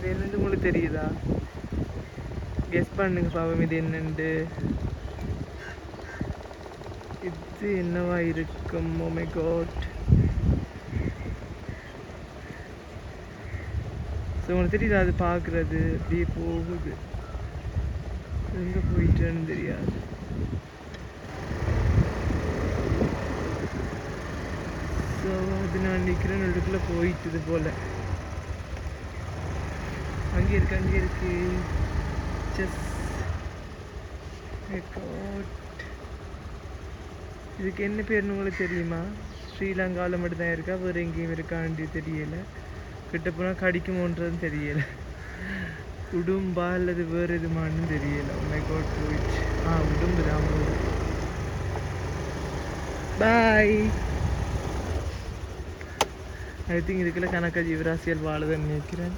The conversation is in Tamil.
இது என்னன்னு உங்களுக்கு தெரியுதா? கெஸ் பண்ணுங்க பாவம் இது என்னண்டு? இது என்னவா இருக்கும்? Oh ஓமை காட் ஸோ உங்களுக்கு தெரியுதா அது பார்க்குறது? அப்படியே போகுது. எங்கே போயிட்டேன்னு தெரியாது. ஸோ அது நான் நிற்கிறேன் நடுக்குள்ளே போயிட்டுது போல். அங்கே இருக்கு அங்கே இருக்கு. செஸ் இதுக்கு என்ன பேர்னு உங்களுக்கு தெரியுமா? ஸ்ரீலங்காவில் மட்டும்தான் இருக்கா? வேறு எங்கேயும் இருக்கான்னு தெரியலை. கிட்ட போனால் கடிக்குமோன்றதும் தெரியலை. உடும்பா அல்லது வேறு எதுமான்னு தெரியலை. உண்மை oh கோட் போயிடுச்சு. ஆ உடும்பு தான் பாய் ஐ திங்க் இதுக்குள்ள கணக்க ஜீவராசியல் வாழுதுன்னு நினைக்கிறேன்.